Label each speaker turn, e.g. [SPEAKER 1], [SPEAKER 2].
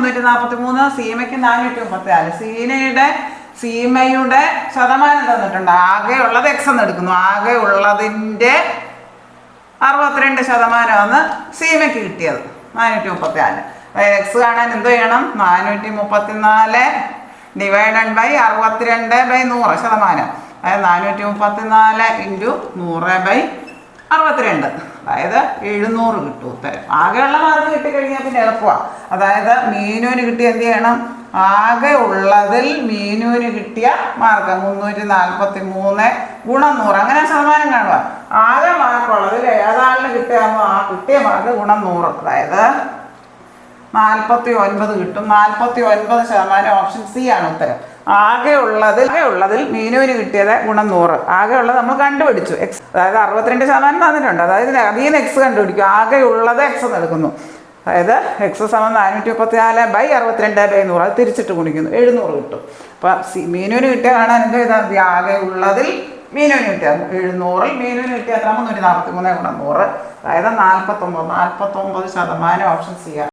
[SPEAKER 1] മുന്നൂറ്റി നാൽപ്പത്തി മൂന്ന് സീമയ്ക്ക് നാനൂറ്റി മുപ്പത്തി നാല്. സീനയുടെ സീമയുടെ ശതമാനം തന്നിട്ടുണ്ട്. ആകെ ഉള്ളത് എക്സ് എന്ന് എടുക്കുന്നു. ആകെ ഉള്ളതിന്റെ അറുപത്തിരണ്ട് ശതമാനമാണ് സീമയ്ക്ക് കിട്ടിയത്. നാനൂറ്റി മുപ്പത്തി നാല് എക്സ് കാണാൻ എന്ത് ചെയ്യണം നാനൂറ്റി മുപ്പത്തി നാല് ഡിവൈഡഡ് ബൈ അറുപത്തിരണ്ട് ബൈ നൂറ് ശതമാനം. അതായത് നാനൂറ്റി മുപ്പത്തി നാല് ഇന്റു നൂറ് ബൈ അറുപത്തിരണ്ട്. അതായത് എഴുന്നൂറ് കിട്ടും ഉത്തരം. ആകെയുള്ള മാർക്ക് കിട്ടിക്കഴിഞ്ഞാൽ പിന്നെ എളുപ്പമാണ് അതായത് മീനുവിന് കിട്ടിയ എന്ത് ചെയ്യണം? ആകെ ഉള്ളതിൽ മീനുവിന് കിട്ടിയ മാർക്ക് മുന്നൂറ്റി നാൽപ്പത്തി മൂന്ന് ഗുണം നൂറ്. അങ്ങനെ ശതമാനം കാണുക ആകെ മാർക്കുള്ളതിൽ ഏതാളിന് കിട്ടിയാണോ ആ കിട്ടിയ മാർക്ക് ഗുണം നൂറ്. അതായത് നാൽപ്പത്തി ഒൻപത് കിട്ടും. നാൽപ്പത്തി ഒൻപത് ശതമാനം ഓപ്ഷൻ സി ആണ് ഉത്തരം. ആകെ ഉള്ളതിൽ ആകെ ഉള്ളതിൽ മീനുവിന് കിട്ടിയത് ഗുണം നൂറ്. ആകെ ഉള്ളത് നമ്മൾ കണ്ടുപിടിച്ചു. എക്സ് അതായത് അറുപത്തിരണ്ട് ശതമാനം തന്നിട്ടുണ്ട്. അതായത് നിന്ന് എക്സ് കണ്ടുപിടിക്കും. ആകെ ഉള്ളത് എക്സ് എടുക്കുന്നു. അതായത് എക്സ് സമം നാനൂറ്റി മുപ്പത്തി നാല് ബൈ അറുപത്തിരണ്ട് ബൈ നൂറ്. അത് തിരിച്ചിട്ട് ഗുണിക്കുന്നു. എഴുന്നൂറ് കിട്ടും. അപ്പം സി മീനുവിന് കിട്ടിയ കാണാൻ എന്ത്? ചെയ്താൽ മതി ആകെ ഉള്ളതിൽ മീനുവിന് കിട്ടിയ എഴുന്നൂറിൽ മീനുവിന് കിട്ടിയ എത്ര? മുന്നൂറ്റി നാൽപ്പത്തി മൂന്ന് ഗുണം നൂറ്. അതായത് നാൽപ്പത്തൊമ്പത് നാൽപ്പത്തൊമ്പത് ശതമാനം ഓപ്ഷൻ സി ആണ്.